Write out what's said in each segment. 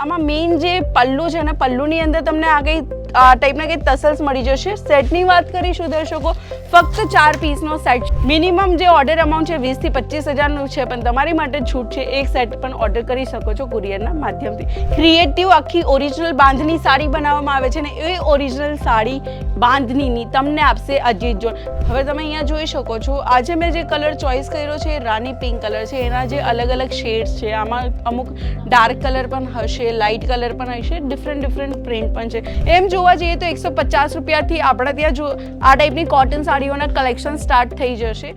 આમાં મેઇન જે પલ્લુ છે ને પલ્લુની અંદર તમને આ કંઈ ટાઈપના કે તસલ્સ મળી જશે. સેટની વાત કરીશું દર્શકો ફક્ત ચાર પીસનો સેટ મિનિમમ જે ઓર્ડર અમાઉન્ટ છે વીસથી પચીસ હજારનું છે, પણ તમારી માટે છૂટ છે. એક સેટ પણ ઓર્ડર કરી શકો છો કુરિયરના માધ્યમથી. ક્રિએટિવ આખી ઓરિજિનલ બાંધની સાડી બનાવવામાં આવે છે ને એ ઓરિજિનલ સાડી બાંધનીની તમને આપશે અજીત જોન હવે તમે અહીંયા જોઈ શકો છો, આજે મેં જે કલર ચોઇસ કર્યો છે રાની પિંક કલર છે. એના જે અલગ અલગ શેડ્સ છે, આમાં અમુક ડાર્ક કલર પણ હશે લાઇટ કલર પણ હશે ડિફરન્ટ ડિફરન્ટ પ્રિન્ટ પણ છે. એમ જોવા જઈએ તો એકસો પચાસ રૂપિયાથી આપણા ત્યાં જો આ ટાઈપની કોટન સાડીઓના કલેક્શન સ્ટાર્ટ થઈ જશે.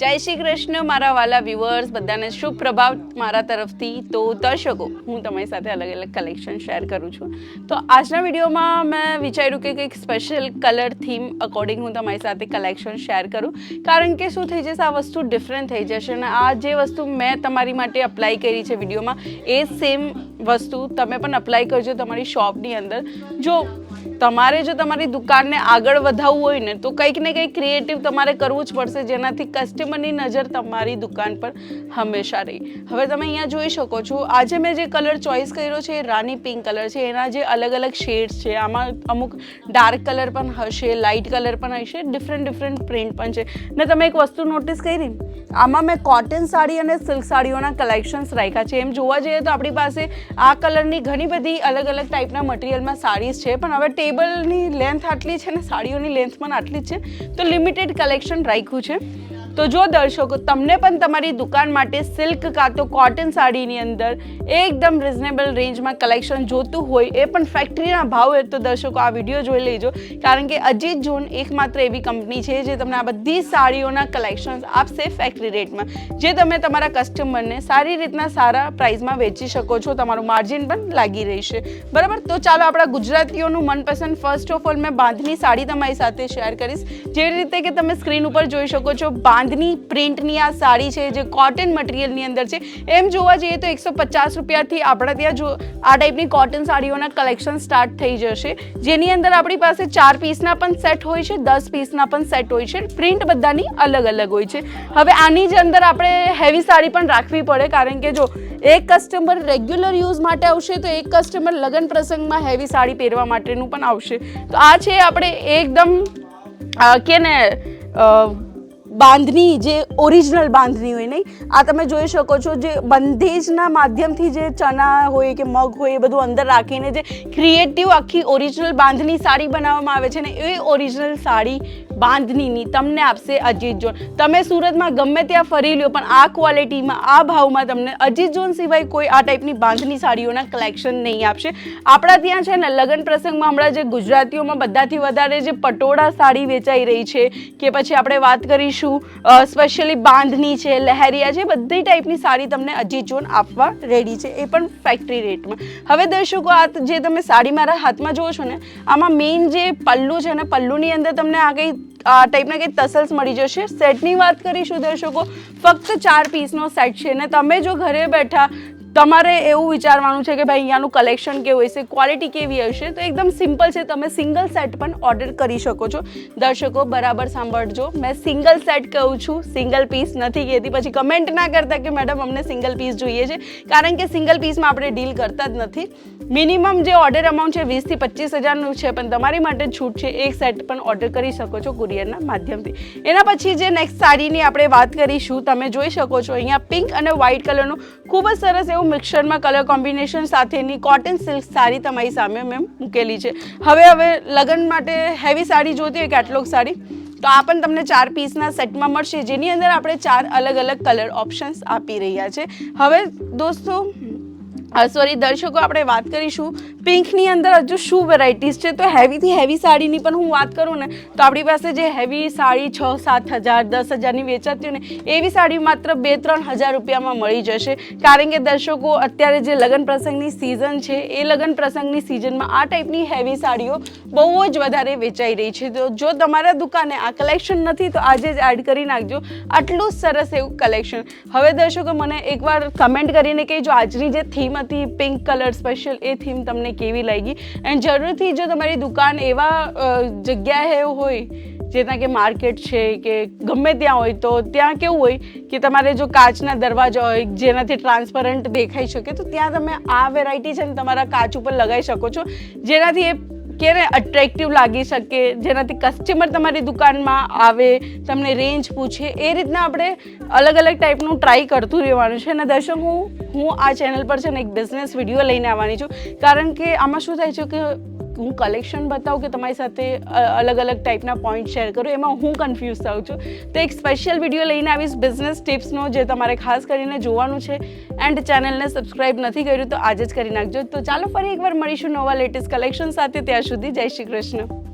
જય શ્રી કૃષ્ણ, મારા વાલા વ્યુઅર્સ બધાને શુભ પ્રભાવ મારા તરફથી. તો દર્શકો, હું તમારી સાથે અલગ અલગ કલેક્શન શેર કરું છું. તો આજના વિડીયોમાં મેં વિચાર્યું કે કંઈક સ્પેશિયલ કલર થીમ અકોર્ડિંગ હું તમારી સાથે કલેક્શન શેર કરું. કારણ કે શું થઈ જશે, આ વસ્તુ ડિફરન્ટ થઈ જશે અને આ જે વસ્તુ મેં તમારી માટે અપ્લાય કરી છે વિડીયોમાં, એ સેમ વસ્તુ તમે પણ અપ્લાય કરજો તમારી શોપની અંદર. જો તમારે જો તમારી દુકાનને આગળ વધાવવું હોય ને, તો કંઈક ને કંઈક ક્રિએટિવ તમારે કરવું જ પડશે, જેનાથી કસ્ટમરની નજર તમારી દુકાન પર હંમેશા રહી. હવે તમે અહીંયા જોઈ શકો છો, આજે મેં જે કલર ચોઇસ કર્યો છે એ રાની પિંક કલર છે. એના જે અલગ અલગ શેડ્સ છે, આમાં અમુક ડાર્ક કલર પણ હશે લાઇટ કલર પણ હશે ડિફરન્ટ ડિફરન્ટ પ્રિન્ટ પણ છે. ને તમે એક વસ્તુ નોટિસ કરી? આમાં મેં કોટન સાડી અને સિલ્ક સાડીઓના કલેક્શન્સ રાખ્યા છે. એમ જોવા જઈએ તો આપણી પાસે આ કલરની ઘણી બધી અલગ અલગ ટાઈપના મટીરિયલમાં સાડીઝ છે, પણ હવે ટેબલની લેન્થ આટલી છે ને સાડીઓની લેન્થ પણ આટલી જ છે, તો લિમિટેડ કલેક્શન રાખ્યું છે. તો જો દર્શકો, તમને પણ તમારી દુકાન માટે સિલ્ક કાં તો કોટન સાડીની અંદર એકદમ રિઝનેબલ રેન્જમાં કલેક્શન જોતું હોય એ પણ ફેક્ટરીના ભાવ હોય તો દર્શકો આ વીડિયો જોઈ લેજો. કારણ કે અજીત ઝોન એકમાત્ર એવી કંપની છે જે તમને આ બધી સાડીઓના કલેક્શન્સ આપશે ફેક્ટરી રેટમાં જે તમે તમારા કસ્ટમરને સારી રીતના સારા પ્રાઇસમાં વેચી શકો છો, તમારું માર્જિન પણ લાગી રહેશે. બરાબર? તો ચાલો આપણા ગુજરાતીઓનું મનપસંદ ફર્સ્ટ ઓફ ઓલ મેં બાંધની સાડી તમારી સાથે શેર કરીશ. જે રીતે કે તમે સ્ક્રીન ઉપર જોઈ શકો છો બાંધની પ્રિન્ટની આ સાડી છે, જે કોટન મટીરિયલની અંદર છે. એમ જોવા જઈએ તો એકસો પચાસ રૂપિયાથી આપણા ત્યાં જો આ ટાઈપની કોટન સાડીઓના કલેક્શન સ્ટાર્ટ થઈ જશે. જેની અંદર આપણી પાસે ચાર પીસના પણ સેટ હોય છે, દસ પીસના પણ સેટ હોય છે. પ્રિન્ટ બધાની અલગ અલગ હોય છે. હવે આની જ અંદર આપણે હેવી સાડી પણ રાખવી પડે, કારણ કે જો એક કસ્ટમર રેગ્યુલર યુઝ માટે આવશે, તો એક કસ્ટમર લગ્ન પ્રસંગમાં હેવી સાડી પહેરવા માટેનું પણ આવશે. તો આ છે આપણે એકદમ કે ને અ, બાંધની જે ઓરિજિનલ બાંધણી હોય નહીં આ તમે જોઈ શકો છો જે બંધેજના માધ્યમથી જે ચણા હોય કે મગ હોય એ બધું અંદર રાખીને જે ક્રિએટિવ આખી ઓરિજિનલ બાંધણી સાડી બનાવવામાં આવે છે ને એ ઓરિજિનલ સાડી બાંધણીની તમને આપશે અજીત જોન. તમે સુરતમાં ગમે ત્યાં ફરી લ્યો પણ આ ક્વોલિટીમાં આ ભાવમાં તમને અજીત જોન સિવાય કોઈ આ ટાઈપની બાંધણી સાડીઓના કલેક્શન નહીં આપશે. આપણા ત્યાં છે ને લગ્ન પ્રસંગમાં હમણાં જે ગુજરાતીઓમાં બધાથી વધારે જે પટોળા સાડી વેચાઈ રહી છે કે પછી આપણે વાત કરીશું સ્પેશિયલી બાંધની છે, લહેરિયા છે, બધી ટાઈપની સાડી તમને અજીત જોન આપવા રેડી છે. એ પણ ફેક્ટરી રેટમાં હવે દર્શકો, આ જે તમે સાડી મારા હાથમાં જુઓ છો ને, આમાં મેઇન જે પલ્લુ છે ને, પલ્લુની અંદર તમને આ કંઈ, આ ટાઈપના કંઈક તસલ્સ મળી જશે. સેટની વાત કરીશું દર્શકો, ફક્ત ચાર પીસનો સેટ છે ને, તમે જો ઘરે બેઠા તમારે એવું વિચારવાનું છે કે ભાઈ અહીંયાનું કલેક્શન કેવું હશે ક્વોલિટી કેવી હશે? તો એકદમ સિમ્પલ છે, તમે સિંગલ સેટ પણ ઓર્ડર કરી શકો છો. દર્શકો, બરાબર સાંભળજો. મેં સિંગલ સેટ કહું છું સિંગલ પીસ નથી કહેતી. પછી કમેન્ટ ના કરતા કે મેડમ અમને સિંગલ પીસ જોઈએ છે. કારણ કે સિંગલ પીસમાં આપણે ડીલ કરતા જ નથી. મિનિમમ જે ઓર્ડર અમાઉન્ટ છે વીસથી પચીસ હજારનું છે, પણ તમારી માટે છૂટ છે, એક સેટ પણ ઓર્ડર કરી શકો છો કુરિયરના માધ્યમથી. એના પછી જે નેક્સ્ટ સાડીની આપણે વાત કરીશું, તમે જોઈ શકો છો, અહીંયા પિંક અને વ્હાઇટ કલરનું ખૂબ જ સરસ એવું મિક્સરમાં કલર કોમ્બિનેશન સાથેની કોટન સિલ્ક સાડી તમારી સામે મેં મૂકેલી છે. હવે હવે લગ્ન માટે હેવી સાડી જોતી હોય કેટલોગ સાડી, તો આ પણ તમને ચાર પીસના સેટમાં મળશે. જેની અંદર આપણે ચાર અલગ અલગ કલર ઓપ્શન્સ આપી રહ્યા છે. હવે, દોસ્તો સોરી દર્શકો, આપણે વાત કરીશું પિંકની અંદર. હજુ શું વેરાયટીઝ છે? તો હેવીથી હેવી સાડીની પણ હું વાત કરું ને, તો આપણી પાસે જે હેવી સાડી છ, સાત હજાર, દસ હજારની વેચાતી હોય ને, એવી સાડી માત્ર બે, ત્રણ હજાર રૂપિયામાં મળી જશે. કારણ કે દર્શકો, અત્યારે જે લગ્ન પ્રસંગની સિઝન છે, એ લગ્ન પ્રસંગની સિઝનમાં આ ટાઈપની હેવી સાડીઓ બહુ જ વધારે વેચાઈ રહી છે. તો જો તમારા દુકાને આ કલેક્શન નથી, તો આજે જ એડ કરી નાખજો. આટલું સરસ એવું કલેક્શન હવે દર્શકો, મને એકવાર કમેન્ટ કરીને કહેજો આજની જે થીમ હતી પિંક કલર સ્પેશિયલ એ થીમ તમને કેવી લાગી? એન્ડ જરૂરથી જો તમારી દુકાન એવા જગ્યાએ હોય, જેના કે માર્કેટ છે કે ગમે ત્યાં હોય, તો ત્યાં કેવું હોય કે તમારે જો કાચના દરવાજા હોય, જેનાથી ટ્રાન્સપરન્ટ દેખાઈ શકે, તો ત્યાં તમે આ વેરાયટી છે ને તમારા કાચ ઉપર લગાવી શકો છો. જેનાથી એ કે ને અટ્રેક્ટિવ લાગી શકે, જેનાથી કસ્ટમર તમારી દુકાનમાં આવે, તમને રેન્જ પૂછે, એ રીતના આપણે અલગ અલગ ટાઈપનું ટ્રાય કરતું રહેવાનું છે. અને દર્શક, હું હું આ ચેનલ પર છે ને એક બિઝનેસ વીડિયો લઈને આવવાની છું. કારણ કે આમાં શું થાય છે કે હું કલેક્શન બતાવું કે તમારી સાથે અલગ અલગ ટાઈપના પોઈન્ટ શેર કરું, એમાં હું કન્ફ્યુઝ થાઉં છું. તો એક સ્પેશિયલ વીડિયો લઈને આવીશ બિઝનેસ ટિપ્સનો જે તમારે ખાસ કરીને જોવાનું છે. એન્ડ ચેનલને સબસ્ક્રાઈબ નથી કર્યું તો આજે જ કરી નાખજો. તો ચાલો ફરી એકવાર મળીશું નવા લેટેસ્ટ કલેક્શન સાથે. ત્યાં સુધી જય શ્રી કૃષ્ણ.